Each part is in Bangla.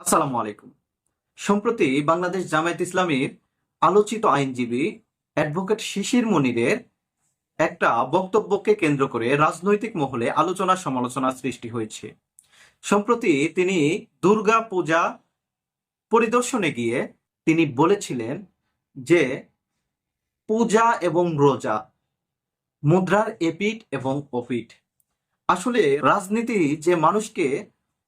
আসসালামু আলাইকুম। সম্প্রতি বাংলাদেশ জামায়াত ইসলামীর আলোচিত আইনজীবী অ্যাডভোকেট শিশির মনিরের একটা বক্তব্যকে কেন্দ্র করে রাজনৈতিক মহলে আলোচনা সমালোচনা সৃষ্টি হয়েছে। সম্প্রতি তিনি দুর্গা পূজা পরিদর্শনে গিয়ে তিনি বলেছিলেন যে, পূজা এবং রোজা মুদ্রার এপিট এবং ওপিট আসলে রাজনীতি যে মানুষকে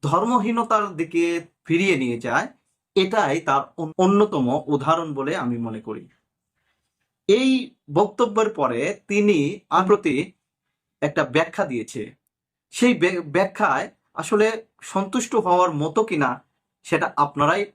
ধর্মহীনতার দিকে ফিরিয়ে নিয়ে যায় এটাই তার অন্যতম উদাহরণ বলে আমি মনে করি। এই বক্তব্যের পরে তিনি প্রতি একটা ব্যাখ্যা দিয়েছে। সেই ব্য- ব্যাখ্যায় আসলে সন্তুষ্ট হওয়ার মতো কিনা সেটা আপনারাই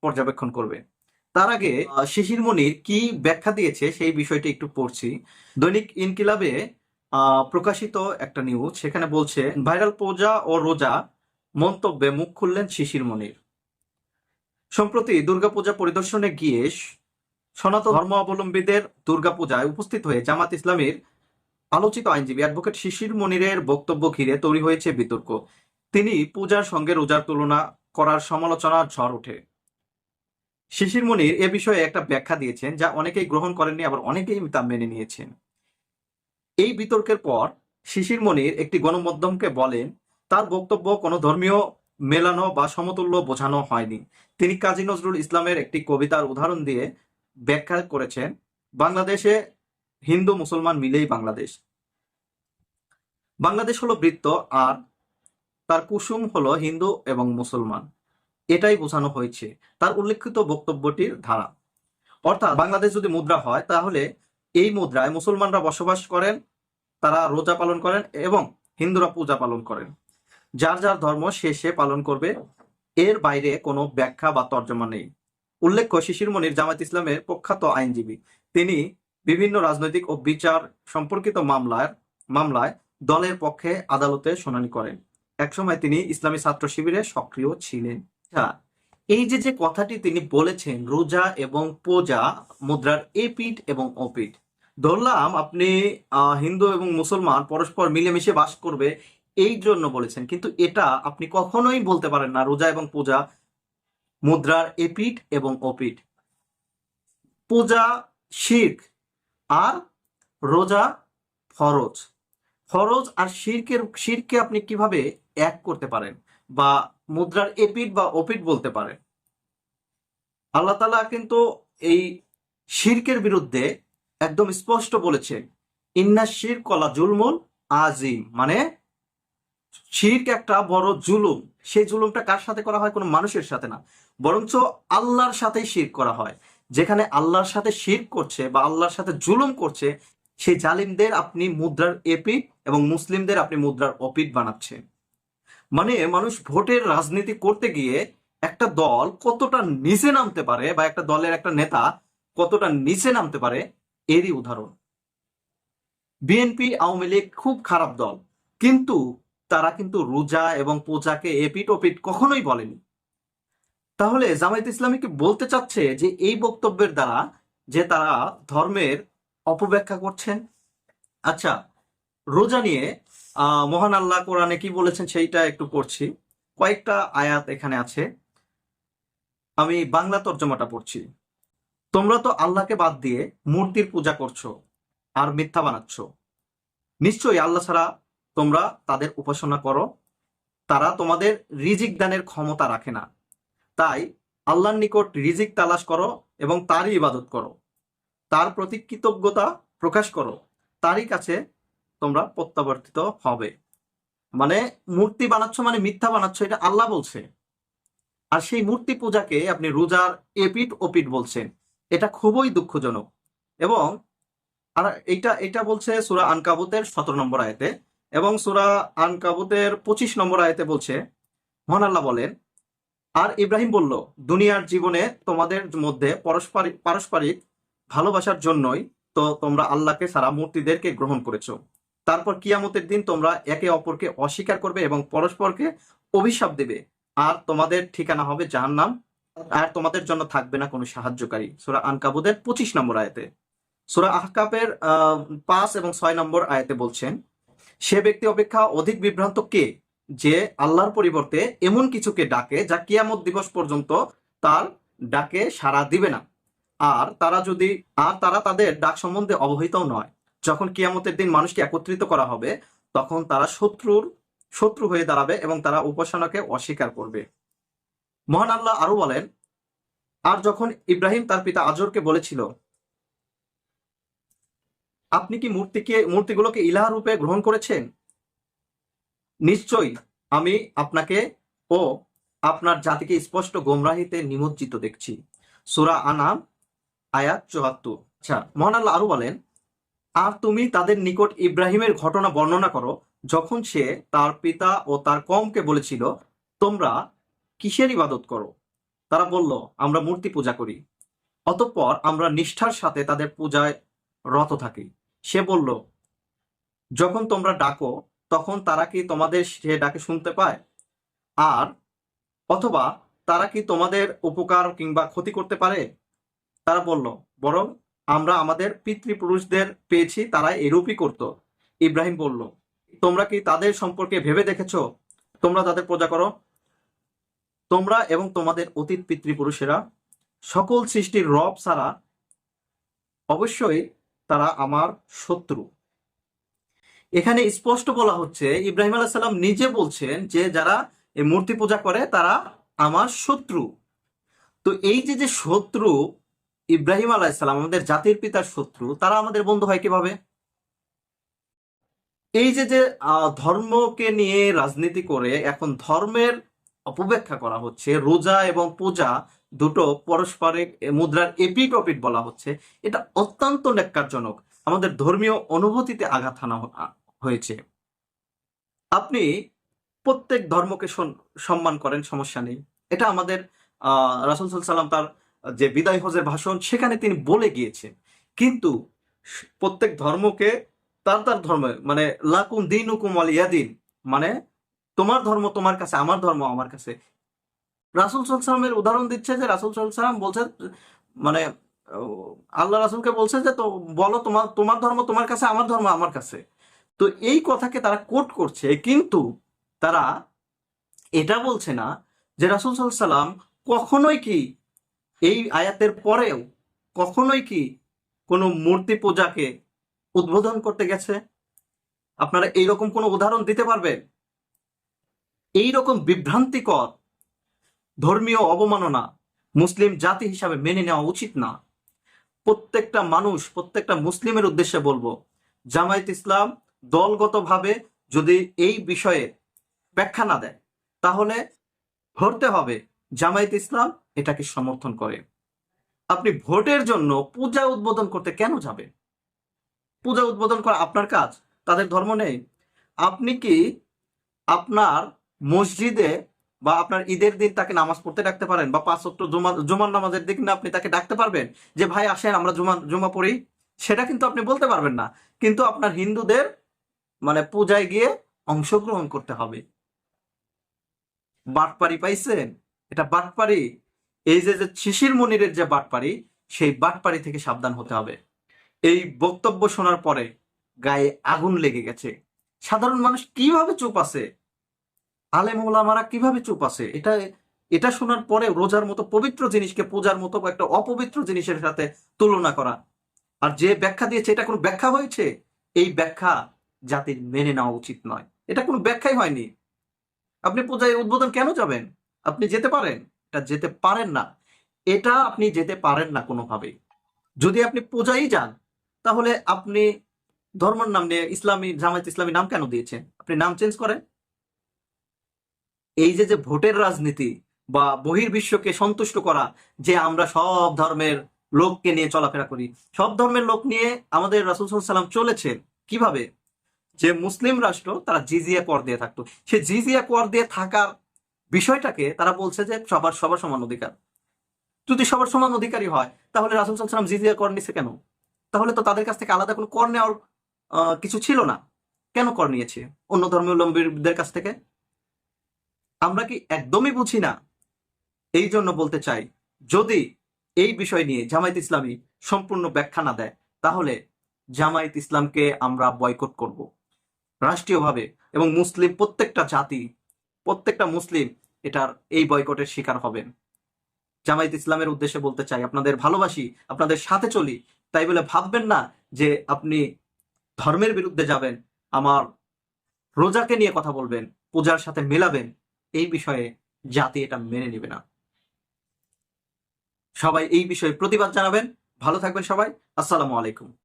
পর্যবেক্ষণ করবে। তার আগে শিশির মনির কি ব্যাখ্যা দিয়েছে সেই বিষয়টি একটু পড়ছি। দৈনিক ইনকিলাবে আহ, প্রকাশিত একটা নিউজ সেখানে বলছে ভাইরাল পূজা ও রোজা মন্তব্যে মুখ খুললেন শিশির মনির। সম্প্রতি দুর্গাপূজা পরিদর্শনে গিয়ে সনাতন ধর্মাবলম্বীদের দুর্গাপূজায় উপস্থিত হয়ে জামাত ইসলামের আলোচিত আইনজীবী অ্যাডভোকেট শিশির মনিরের বক্তব্য ঘিরে তৈরি হয়েছে বিতর্ক। তিনি পূজার সঙ্গে রোজার তুলনা করার সমালোচনার ঝড় ওঠে। শিশির মনির এ বিষয়ে একটা ব্যাখ্যা দিয়েছেন যা অনেকেই গ্রহণ করেননি, আবার অনেকেই তা মেনে নিয়েছেন। এই বিতর্কের পর শিশির মনির একটি গণমাধ্যমকে বলেন তার বক্তব্য কোনো ধর্মীয় মেলানো বা সমতুল্য বোঝানো হয়নি। তিনি কাজী নজরুল ইসলামের একটি কবিতার উদাহরণ দিয়ে ব্যাখ্যা করেছেন, বাংলাদেশে হিন্দু মুসলমান মিলেই বাংলাদেশ। বাংলাদেশ হলো বৃত্ত আর তার কুসুম হলো হিন্দু এবং মুসলমান। এটাই বোঝানো হয়েছে তার উল্লেখিত বক্তব্যটির ধারা। অর্থাৎ বাংলাদেশ যদি মুদ্রা হয়, তাহলে এই মুদ্রায় মুসলমানরা বসবাস করেন, তারা রোজা পালন করেন এবং হিন্দুরা পূজা পালন করেন। যার যার ধর্ম সে সে পালন করবে এর বাইরে কোনো ব্যাখ্যা বা তর্জমা নেই। উল্লেখ্য শিশির মনির জামাত ইসলামের প্রখ্যাত আইনজীবী। তিনি বিভিন্ন রাজনৈতিক ও বিচার সম্পর্কিত মামলার মামলায় দলের পক্ষে আদালতে শুনানি করেন। একসময় তিনি ইসলামী ছাত্র শিবিরে সক্রিয় ছিলেন। আচ্ছা, এই যে যে কথাটি তিনি বলেছেন রোজা এবং পূজা মুদ্রার এপিট এবং অপিট ধরলাম আপনি হিন্দু এবং মুসলমান পরস্পর মিলেমিশে বাস করবে এই জন্য বলেছেন, কিন্তু এটা আপনি কখনোই বলতে পারেন না, রোজা এবং পূজা, মুদ্রার এপিট এবং অপিট পূজা শির্ক আর রোজা ফরজ। ফরজ আর শির্কের শিরকে আপনি কীভাবে এক করতে পারেন বা মুদ্রার এপিট বা অপিট বলতে পারেন? আল্লাহ তালা কিন্তু এই শির্কের বিরুদ্ধে একদম স্পষ্ট বলেছেন, ইন্না শির কলা জুলমুল আজিম। মানে শির্ক একটা বড় জুলুম। সেই জুলুমটা কার সাথে করা হয়? কোনো মানুষের সাথে না। বরঞ্চ আল্লাহর সাথেই শির করা হয়। যেখানে আল্লাহর সাথে শির করছে বা আল্লাহর সাথে জুলুম করছে, সেই জালিমদের আপনি মুদ্রার এপিট এবং মুসলিমদের আপনি মুদ্রার অপিট বানাচ্ছেন মানে মানুষ ভোটের রাজনীতি করতে গিয়ে একটা দল কতটা নিচে নামতে পারে বা একটা দলের একটা নেতা কতটা নিচে নামতে পারে, এরই উদাহরণ। বিএনপি, আওয়ামী লীগ খুব খারাপ দল। কিন্তু তারা কিন্তু রোজা এবং পূজাকে এপিট ওপিট কখনোই বলেনি। তাহলে জামায়াত ইসলামীকে বলতে চাচ্ছে যে এই বক্তব্যের দ্বারা যে তারা ধর্মের অপব্যাখ্যা করছেন? আচ্ছা রোজা নিয়ে আহ, মহান আল্লাহ কোরআনে কি বলেছেন সেইটা একটু পড়ছি। কয়েকটা আয়াত এখানে আছে। আমি বাংলা তর্জমাটা পড়ছি। তোমরা তো আল্লাহকে বাদ দিয়ে মূর্তির পূজা করছ আর মিথ্যা বানাচ্ছ। নিশ্চয়ই আল্লাহ ছাড়া তোমরা তাদের উপাসনা করো। তারা তোমাদের রিজিক দানের ক্ষমতা রাখে না। তাই আল্লাহর নিকট রিজিক তালাশ করো এবং তারই ইবাদত করো। তার প্রতি কৃতজ্ঞতা প্রকাশ করো। তারই কাছে তোমরা প্রত্যাবর্তিত হবে। মানে মূর্তি বানাচ্ছ মানে মিথ্যা বানাচ্ছ, এটা আল্লাহ বলছে। আর সেই মূর্তি পূজাকে আপনি রোজার এপিট ওপিট বলছেন। এটা খুবই দুঃখজনক। এবং আর এইটা, এটা বলছে সুরা আনকাবুতের সতেরো নম্বর আয়তে এবং সুরা আনকাবুতের পঁচিশ নম্বর আয়তে বলছে মহান আল্লাহ বলেন আর ইব্রাহিম বলল দুনিয়ার জীবনে তোমাদের মধ্যে পারস্পরিক পারস্পরিক ভালোবাসার জন্যই তো তোমরা আল্লাহকে সারা মূর্তিদেরকে গ্রহণ করেছ। তারপর কিয়ামতের দিন তোমরা একে অপরকে অস্বীকার করবে এবং পরস্পরকে অভিশাপ দেবে। আর তোমাদের ঠিকানা হবে জাহান্নাম আর তোমাদের জন্য থাকবে না কোনো সাহায্যকারী। সুরা আনকাবুদের পঁচিশ নম্বর আয়তে। সুরা আহকাপের আহ, পাঁচ এবং ছয় নম্বর আয়াতে বলছেন সে ব্যক্তি অপেক্ষা অধিক বিভ্রান্ত কে? যে আল্লাহর পরিবর্তে এমন কিছুকে ডাকে যা কিয়ামত দিবস পর্যন্ত তার ডাকে সাড়া দিবে না। আর তারা যদি, আর তারা তাদের ডাক সম্বন্ধে অবহিতও নয়, যখন কিয়ামতের দিন মানুষকে একত্রিত করা হবে, তখন তারা শত্রুর, শত্রু হয়ে দাঁড়াবে এবং তারা উপাসনাকে অস্বীকার করবে। মহান আল্লাহ আরও বলেন, আর যখন ইব্রাহিম তার পিতা আজরকে বলেছিল আপনি কি মূর্তিকে, মূর্তিগুলোকে ইলাহ রূপে গ্রহণ করেছেন? নিশ্চয়ই আমি আপনাকে ও আপনার জাতিকে স্পষ্ট গোমরাহিতে নিমজ্জিত দেখছি। সুরা আনাম, আয়াত চুয়াত্তর। আচ্ছা মহান আরও বলেন, আর তুমি তাদের নিকট ইব্রাহিমের ঘটনা বর্ণনা করো, যখন সে তার পিতা ও তার কমকে বলেছিল, তোমরা কিসের ইবাদত করো তারা বলল, আমরা মূর্তি পূজা করি, অতঃপর আমরা নিষ্ঠার সাথে তাদের পূজায় রত থাকি সে বলল, যখন তোমরা ডাকো, তখন তারা কি তোমাদের সে ডাকে শুনতে পায়? আর, অথবা তারা কি তোমাদের উপকার কিংবা ক্ষতি করতে পারে? তারা বলল, বরং আমরা আমাদের পিতৃপুরুষদের পেয়েছি তারা এরূপই করত। ইব্রাহিম বলল, তোমরা কি তাদের সম্পর্কে ভেবে দেখেছ? তোমরা তাদের পূজা করো। তোমরা এবং তোমাদের অতীত পিতৃপুরুষেরা, সকল সৃষ্টির রব ছাড়া অবশ্যই তারা আমার শত্রু। এখানে স্পষ্ট বলা হচ্ছে, ইব্রাহিম আলাহ সাল্লাম নিজে বলছেন যে যারা এই মূর্তি পূজা করে তারা আমার শত্রু। তো এই যে যে শত্রু ইব্রাহিম আলাইসাল্লাম আমাদের জাতির পিতার শত্রু, তারা আমাদের বন্ধু হয় কীভাবে? এই যে যে ধর্মকে নিয়ে রাজনীতি করে এখন ধর্মের অপব্যাখ্যা করা হচ্ছে, রোজা এবং পূজা দুটো পরস্পরের মুদ্রার এপিট ওপিট বলা হচ্ছে। এটা অত্যন্ত ন্যাক্কারজনক। আমাদের ধর্মীয় অনুভূতিতে আঘাত হানা হ- আ- হয়েছে। আপনি প্রত্যেক ধর্মকে সম্মান করেন, সমস্যা নেই। এটা আমাদের আহ রাসুল সাল্লাম তার যে বিদায় হজের ভাষণ, সেখানে তিনি বলে গিয়েছেন। কিন্তু প্রত্যেক ধর্মকে তার তার ধর্ম মানে লাকুম দিন হুকুম আলিয়াদিন মানে তোমার ধর্ম তোমার কাছে, আমার ধর্ম আমার কাছে। রাসুল সাল্লামের উদাহরণ দিচ্ছে যে রাসুল সাল্লাম বলছে মানে আল্লাহ রাসুলকে বলছে যে, তো বলো তোমার তোমার ধর্ম তোমার কাছে, আমার ধর্ম আমার কাছে। তো এই কথাকে তারা কোট করছে, কিন্তু তারা এটা বলছে না যে রাসুল সাল্লাম কখনোই কি এই আয়াতের পরেও কখনোই কি কোনো মূর্তি পূজাকে উদ্বোধন করতে গেছে? আপনারা এইরকম কোনো উদাহরণ দিতে পারবেন? এইরকম বিভ্রান্তিকর ধর্মীয় অবমাননা মুসলিম জাতি হিসাবে মেনে নেওয়া উচিত না। প্রত্যেকটা মানুষ, প্রত্যেকটা মুসলিমের উদ্দেশ্যে বলব, জামায়াত ইসলাম দলগতভাবে যদি এই বিষয়ে ব্যাখ্যা না দেয়, তাহলে ধরতে হবে জামায়াত ইসলাম এটাকে সমর্থন করে। আপনি ভোটের জন্য পূজা উদ্বোধন করতে কেন যাবেন? পূজা উদ্বোধন করা আপনার কাজ, তাদের ধর্ম নেই। আপনি কি আপনার মসজিদে বা আপনার ঈদের দিন তাকে নামাজ পড়তে ডাকতে পারেন বা পাঁচ জুমা, জুমার নামাজের দিন আপনি তাকে ডাকতে পারবেন যে, ভাই, আসেন, আমরা জুমা জুমা পড়ি। সেটা কিন্তু আপনি বলতে পারবেন না। কিন্তু আপনার হিন্দুদের মানে পূজায় গিয়ে অংশগ্রহণ করতে হবে। বাটপারি পাইছেন? এটা বাটপারি। এই যে যে শিশির মনিরের যে বাটপারি, সেই বাটপারি থেকে সাবধান হতে হবে। এই বক্তব্য শোনার পরে গায়ে আগুন লেগে গেছে। সাধারণ মানুষ কীভাবে চুপ আছে? আলেম ওলামারা কীভাবে চুপ আছে? এটা এটা শোনার পরে রোজার মতো পবিত্র জিনিসকে পূজার মতো একটা অপবিত্র জিনিসের সাথে তুলনা করা। আর যে ব্যাখ্যা দিয়েছে, এটা কোনো ব্যাখ্যা হয়েছে? এই ব্যাখ্যা জাতির মেনে নেওয়া উচিত নয়। এটা কোনো ব্যাখ্যাই হয়নি। আপনি পূজায় উদ্বোধন কেন যাবেন? আপনি যেতে পারেন। এটা যেতে পারেন না। এটা আপনি যেতে পারেন না কোনোভাবেই যদি আপনি পূজাই যান, তাহলে আপনি ধর্মের নাম নিয়ে ইসলামী, জামায়াত ইসলামী নাম কেন দিয়েছেন? আপনি নাম চেঞ্জ করেন? এই যে যে ভোটের রাজনীতি বা বহির্বিশ্বকে সন্তুষ্ট করা, যে আমরা সব ধর্মের লোককে নিয়ে চলাফেরা করি, সব ধর্মের লোক নিয়ে আমাদের রাসুল সাল্লাম চলেছেন কীভাবে? যে মুসলিম রাষ্ট্র তারা জিজিয়া কর দিয়ে থাকতো। সে জিজিয়া কর দিয়ে থাকার বিষয়টাকে তারা বলছে যে সবার সবার সমান অধিকার। যদি সবার সমান অধিকারী হয়, তাহলে রাসুল সাল্লাম জিজিয়া কর নিছে কেন? তাহলে তো তাদের কাছ থেকে আলাদা কোনো কর নেওয়ার কিছু ছিল না। কেন কর নিয়েছে? অন্য ধর্মাবলম্বীদের কাছ থেকে? আমরা কি একদমই বুঝি না? এই জন্য বলতে চাই, যদি এই বিষয় নিয়ে জামায়াত ইসলামী সম্পূর্ণ ব্যাখ্যা না দেয়, তাহলে জামায়াত ইসলামকে আমরা বয়কট করব। রাষ্ট্রীয়ভাবে এবং মুসলিম প্রত্যেকটা জাতি, প্রত্যেকটা মুসলিম এটার এই বয়কটের শিকার হবেন। জামায়াত ইসলামের উদ্দেশ্যে বলতে চাই, আপনাদের ভালোবাসি, আপনাদের সাথে চলি, তাই বলে ভাববেন না যে আপনি ধর্মের বিরুদ্ধে যাবেন, আমার রোজাকে নিয়ে কথা বলবেন, পূজার সাথে মেলাবেন এই বিষয়ে জাতি এটা মেনে নিবে না। সবাই এই বিষয়ে প্রতিবাদ জানাবেন। ভালো থাকবেন সবাই। আসসালামু আলাইকুম।